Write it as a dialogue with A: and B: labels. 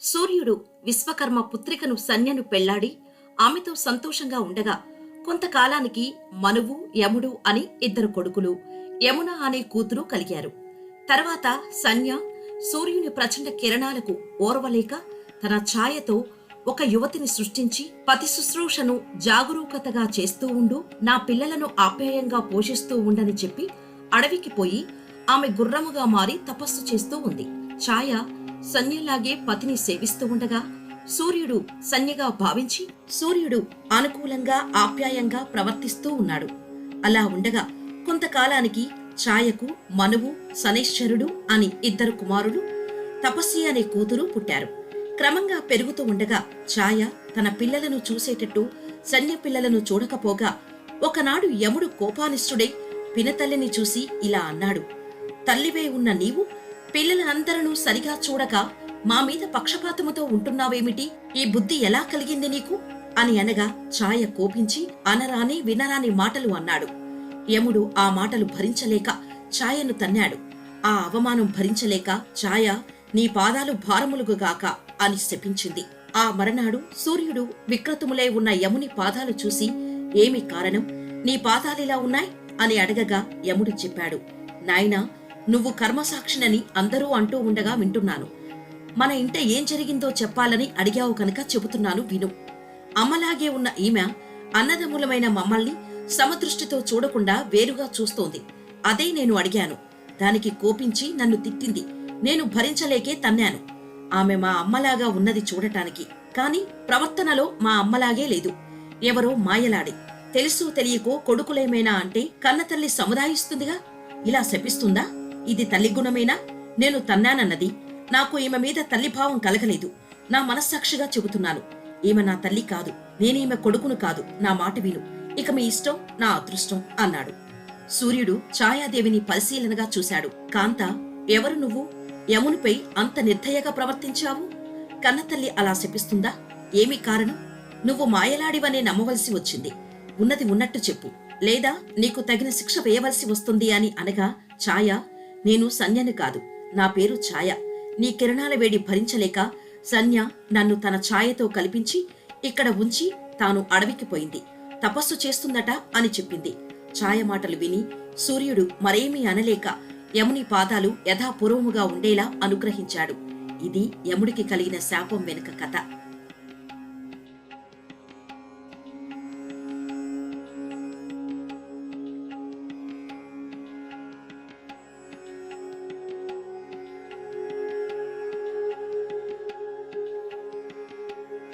A: సూర్యుడు విశ్వకర్మ పుత్రికను సన్యను పెళ్ళాడి ఆమెతో సంతోషంగా ఉండగా కొంతకాలానికి మనువు యముడు అని ఇద్దరు కొడుకులు యమున అనే కూతురు కలిగారు. తర్వాత సన్య సూర్యుని ప్రచండ కిరణాలకు ఓర్వలేక తన ఛాయతో ఒక యువతిని సృష్టించి పతి శుశ్రూషను జాగరూకతగా చేస్తూ ఉండు నా పిల్లలను ఆప్యాయంగా పోషిస్తూ ఉండని చెప్పి అడవికి పోయి ఆమె గుర్రముగా మారి తపస్సు చేస్తూ ఉంది. ఛాయ సన్యలాగే పతిని సేవిస్తూ ఉండగా సూర్యుడు సన్యగా భావించి సూర్యుడు అనుకూలంగా ఆప్యాయంగా ప్రవర్తిస్తూ ఉన్నాడు. అలా ఉండగా కొంతకాలానికి ఛాయకు మనువు సనేశ్వరుడు అని ఇద్దరు కుమారులు తపస్సి అనే కూతురు పుట్టారు. క్రమంగా పెరుగుతూ ఉండగా ఛాయ తన పిల్లలను చూసేటట్టు సన్య పిల్లలను చూడకపోగా ఒకనాడు యముడు కోపానిష్ఠుడై పినతల్లిని చూసి ఇలా అన్నాడు తల్లివే ఉన్న నీవు పిల్లలందరూ సరిగా చూడక మా మీద పక్షపాతముతో ఉంటున్నావేమిటి? ఈ బుద్ధి ఎలా కలిగింది నీకు? అని అనగా ఛాయ కోపించి అనరాని వినరాని మాటలు అన్నాడు. యముడు ఆ మాటలు భరించలేక ఛాయను తన్నాడు. ఆ అవమానం భరించలేక ఛాయ నీ పాదాలు భారములుగుగాక అని శపించింది. ఆ మరనాడు సూర్యుడు విక్రతుములై ఉన్న యముని పాదాలు చూసి ఏమి కారణం? నీ పాదాలిలా ఉన్నాయి? అని అడగగా యముడు చెప్పాడు. నాయనా నువ్వు కర్మసాక్షినని అందరూ అంటూ ఉండగా వింటున్నాను. మన ఇంట ఏం జరిగిందో చెప్పాలని అడిగావు కనుక చెబుతున్నాను విను. అమ్మలాగే ఉన్న ఈమె అన్నదమ్ములమైన మమ్మల్ని సమదృష్టితో చూడకుండా వేరుగా చూస్తోంది. అదే నేను అడిగాను. దానికి కోపించి నన్ను తిట్టింది. నేను భరించలేకే తన్నాను. ఆమె మా అమ్మలాగా ఉన్నది చూడటానికి. కాని ప్రవర్తనలో మా అమ్మలాగే లేదు. ఎవరో మాయలాడి. తెలుసు తెలియకో కొడుకులేమైనా అంటే కన్నతల్లి సముదాయిస్తుందిగా? ఇలా శపిస్తుందా? ఇది తల్లి గుణమేనా? నేను తన్నానన్నది. నాకు ఈమె మీద తల్లిభావం కలగలేదు. నా మనస్సాక్షిగా చెబుతున్నాను. ఈమె నా తల్లి కాదు. నేనీమె కొడుకును కాదు. నా మాట విను. ఇక మీ ఇష్టం నా అదృష్టం అన్నాడు. సూర్యుడు ఛాయాదేవిని పరిశీలనగా చూశాడు. కాంత ఎవరు నువ్వు? యమునిపై అంత నిర్దయగా ప్రవర్తించావు? కన్నతల్లి అలా శపిస్తుందా? ఏమి కారణం? నువ్వు మాయలాడివనే నమ్మవలసి వచ్చింది. ఉన్నది ఉన్నట్టు చెప్పు. లేదా నీకు తగిన శిక్ష వేయవలసి వస్తుంది అని అనగా ఛాయ నేను సన్యని కాదు. నా పేరు ఛాయ. నీ కిరణాల వేడి భరించలేక సన్య నన్ను తన ఛాయతో కల్పించి ఇక్కడ ఉంచి తాను అడవికి పోయింది. తపస్సు చేస్తుందట అని చెప్పింది. ఛాయ మాటలు విని సూర్యుడు మరేమీ అనలేక యముని పాదాలు యథాపూర్వముగా ఉండేలా అనుగ్రహించాడు. ఇది యముడికి కలిగిన శాపం వెనుక కథ.